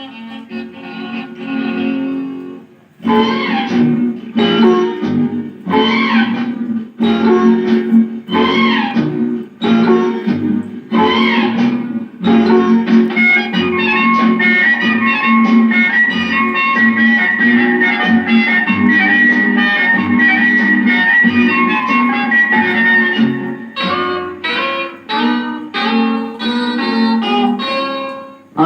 Thank you.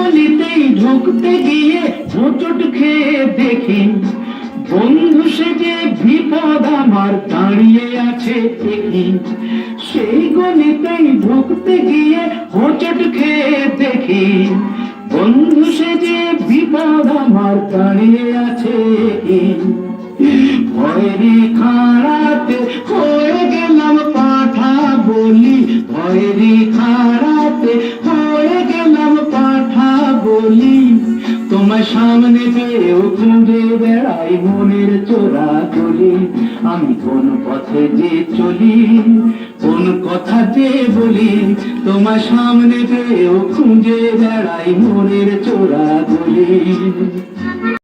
গলিতেই ঢুকতে গিয়ে হোঁচট খেয়ে দেখি বন্ধু সেজে বিপদ আমার দাঁড়িয়ে আছে দেখি। সেই গলিতেই ঢুকতে গিয়ে হোঁচট খেয়ে দেখি বন্ধু সে যে বিপদ আমার দাঁড়িয়ে আছে ভয়েরি খাড়াতে বলি, তোমার সামনে পেয়েও ঘুরে বেড়াই মনের চোরা গলি আমি কোন পথে যে চলি, কোন কথা যে বলি, তোমার সামনে পেয়েও খুঁজে বেড়াই মনের চোরা গলি